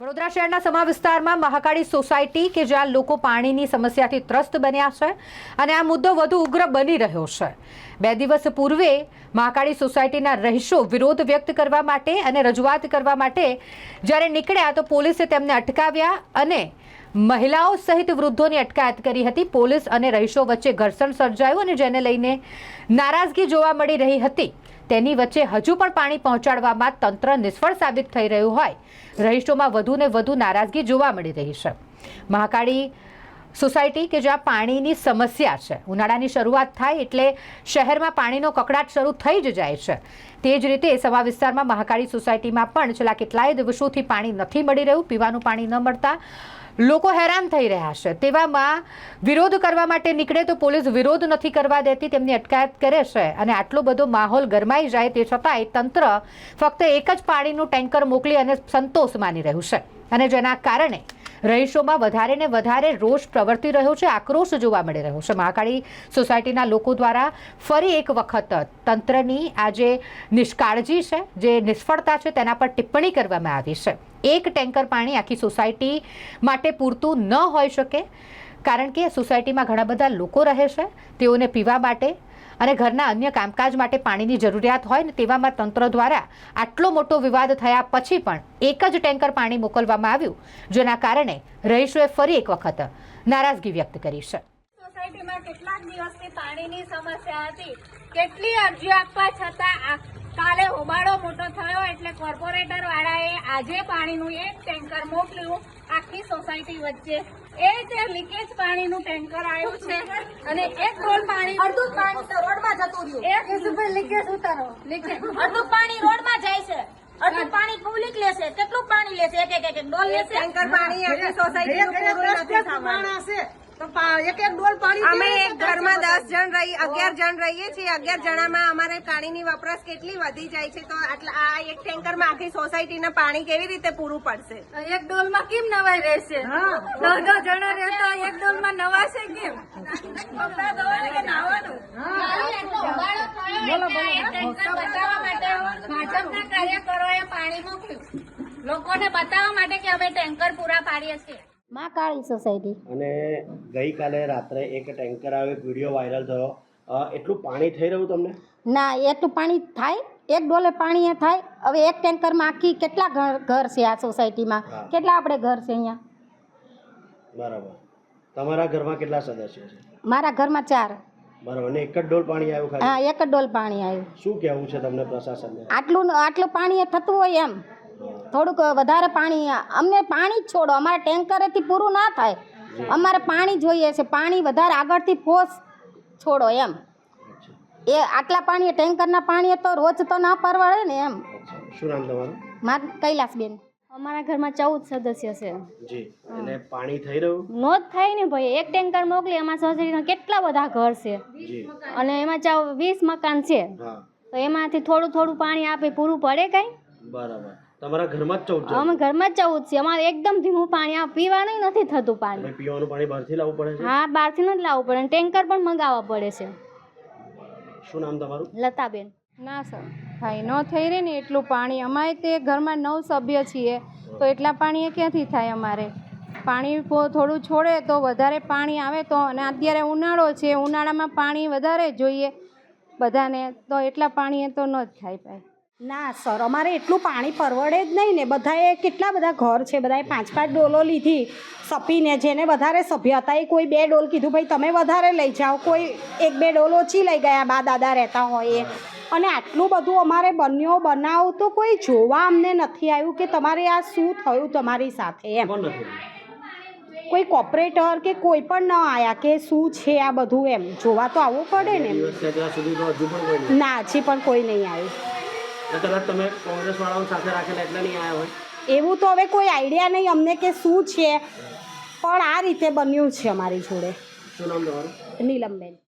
વડોદરા શહેરના સમા વિસ્તારમાં મહાકાળી સોસાયટી કે જ્યાં લોકો પાણીની સમસ્યાથી ત્રસ્ત બન્યા છે અને આ મુદ્દો વધુ ઉગ્ર બની રહ્યો છે. બે દિવસ પૂર્વે મહાકાળી સોસાયટીના રહીશો વિરોધ વ્યક્ત કરવા માટે અને રજૂઆત કરવા માટે જ્યારે નીકળ્યા તો પોલીસે તેમને અટકાવ્યા અને મહિલાઓ સહિત વૃદ્ધોની અટકાયત કરી હતી. પોલીસ અને રહીશો વચ્ચે ઘર્ષણ સર્જાયું અને જેને લઈને નારાજગી જોવા મળી રહી હતી. તેની વચ્ચે હજુ પણ પાણી પહોંચાડવામાં તંત્ર નિષ્ફળ સાબિત થઈ રહ્યું હોય. રહીશોમાં વધુ ને વધુ નારાજગી જોવા મળી રહી છે. મહાકાળી સોસાયટી કે જ્યાં પાણીની સમસ્યા છે. ઉનાળાની શરૂઆત થાય એટલે શહેરમાં પાણીનો કકડાટ શરૂ થઈ જ જાય છે. તે જ રીતે સવા વિસ્તારમાં મહાકાળી સોસાયટીમાં પણ છેલ્લા કેટલાય દિવસોથી પાણી નથી મળી રહ્યું. પીવાનું પાણી ન મળતા લોકો હેરાન થઈ રહ્યા છે. તેવામાં વિરોધ કરવા માટે નીકળે તો પોલીસ વિરોધ નથી કરવા દેતી, તેમની અટકાયત કરે છે અને આટલો બધો માહોલ ગરમાઈ જાય તે છતાંય તંત્ર ફક્ત એક જ પાણીનું ટેન્કર મોકલી અને સંતોષ માની રહ્યું છે. અને જેના કારણે રહીશોમાં વધારે ને વધારે રોષ પ્રવર્તી રહ્યો છે, આક્રોશ જોવા મળી રહ્યો છે. મહાકાળી સોસાયટીના લોકો દ્વારા ફરી એક વખત તંત્રની આ જે નિષ્કાળજી છે, જે નિષ્ફળતા છે તેના પર ટિપ્પણી કરવામાં આવી છે. એક ટેન્કર પાણી આખી સોસાયટી માટે પૂરતું ન હોઈ શકે, કારણ કે સોસાયટીમાં ઘણા બધા લોકો રહે છે, તેઓને પીવા માટે અને ઘરના અન્ય કામકાજ માટે પાણીની જરૂરિયાત હોય ને તેવામાં તંત્ર દ્વારા આટલો મોટો વિવાદ થયા પછી પણ એક જ ટેન્કર પાણી મોકલવામાં આવ્યું, જેના કારણે રહીશોએ ફરી એક વખત નારાજગી વ્યક્ત કરી છે. પાણીની સમસ્યા કેટલી અરજીઓ આપવા છતાં કાલે હોબાળો મોટો થયો એટલે કોર્પોરેટર વાળાએ આજે પાણીનું એક ટેન્કર મોકલ્યું આખી સોસાયટી વચ્ચે. એ જે લીકેજ પાણીનું ટેન્કર આવ્યું છે અને એક ડોલ પાણી અડધું પાણી તો રોડમાં જતું રહ્યું. એક લીકેજ ઉતારો? લીકેજ. અડધું પાણી રોડમાં જાય છે. અડધું પાણી પબ્લિક લેશે કેટલું પાણી લેશે એક એક એક એક ડોલ લેશે ટેન્કર પાણી આખી અમે એક ઘરમાં દસ જણ રહી અગિયાર જણ રહીએ છીએ. અગિયાર જણામાં અમારે પાણીની વપરાશ કેટલી વધી જાય છે તો આટલા આ એક ટેન્કરમાં આખી સોસાયટીને પાણી કેવી રીતે પૂરું પડશે? એક ડોલમાં કેમ નવાઈ રહેશે? દસ દસ જણા રહેતા એક ડોલમાં નવાશે કેમ? ભાજપના કાર્યકરોએ પાણી મોકલ્યું લોકોને બતાવવા માટે કે અમે ટેન્કર પૂરા પાડીએ છીએ. માં કાળી સોસાયટી. અને ગઈકાલે રાત્રે એક ટેન્કર આવ્યો એક વીડિયો વાયરલ થયો. એટલું પાણી થઈ રહ્યું તમને? ના એટલું પાણી થાય એક ડોલે પાણી એ થાય. હવે એક ટેન્કરમાં આખી કેટલા ઘર છે આ સોસાયટીમાં? કેટલા આપણે ઘર છે અહીંયા? બરાબર. તમારા ઘરમાં કેટલા સદસ્યો છે? મારા ઘરમાં ચાર. બરાબર. અને એક જ ડોલ પાણી આવ્યું ખાલી? હા એક જ ડોલ પાણી આવ્યું. શું કહેવું છે તમને પ્રશાસનને? આટલું આટલું પાણી થતું હોય એમ. થોડુંક વધારે પાણી અમને પાણી જ છોડો. અમારે ટેન્કરેથી પૂરું ના થાય. અમારે પાણી જોઈએ છે. પાણી વધારે આગળથી ફોસ છોડો એમ. એ આટલા પાણી ટેન્કરના પાણી તો રોજ તો ના પરવડે ને એમ. શું નામ તમારું? માર કૈલાસબેન. અમારા ઘરમાં ચૌદ સદસ્ય છે. જી. એટલે પાણી થઈ રહ્યું? નો જ થાય ને ભાઈ. એક ટેન્કર મોકલી અમારા સોસાયટીના કેટલા બધા ઘર છે. અને એમાં ચૌ વીસ મકાન છે. તો એમાંથી થોડું થોડું પાણી આપે પૂરું પડે કાંઈ? બરાબર. તમારા ઘરમાં જ ચૌદ અમે ઘરમાં જ ચૌદ છે અમારે એકદમ ધીમું પાણી આ પીવાનું નથી થતું પાણી. પીવાનું પાણી બહારથી લાવવું પડે છે? હા બહારથી નથી લાવવું પડે. અને ટેન્કર પણ મંગાવવા પડે છે. શું નામ તમારું? લતાબેન. ના સર. ભાઈ ન થઈ રહે ને એટલું પાણી. અમારે તે ઘરમાં નવ સભ્ય છીએ. તો એટલા પાણી એ ક્યાંથી થાય અમારે? પાણી થોડું છોડે તો વધારે પાણી આવે તો અને અત્યારે ઉનાળો છે. ઉનાળામાં પાણી વધારે જોઈએ બધાને. તો એટલા પાણીએ તો ન જ થાય ભાઈ ના સર અમારે એટલું પાણી પરવડે જ નહીં ને. બધાએ કેટલા બધા ઘર છે બધાએ પાંચ પાંચ ડોલો લીધી સપીને જેને વધારે સભ્ય હતા. એ કોઈ બે ડોલ કીધું ભાઈ તમે વધારે લઈ જાઓ. કોઈ એક બે ડોલ ઓછી લઈ ગયા બા દાદા રહેતા હોય એ. અને આટલું બધું અમારે બન્યો બનાવ તો કોઈ જોવા અમને નથી આવ્યું કે તમારે આ શું થયું તમારી સાથે એમ. કોઈ કોપરેટર કે કોઈ પણ ન આયા કે શું છે આ બધું એમ. જોવા તો આવવું પડે ને. ના હજી પણ કોઈ નહીં આવ્યું. કદાચ તમે કોંગ્રેસવાળાઓ સાથે રાખેલા એટલે નહીં આવ્યા હોય. એવું તો હવે કોઈ આઈડિયા નહીં અમને કે શું છે. પણ આ રીતે બન્યું છે અમારી જોડે. શું નામ તમારું? નીલમબેન.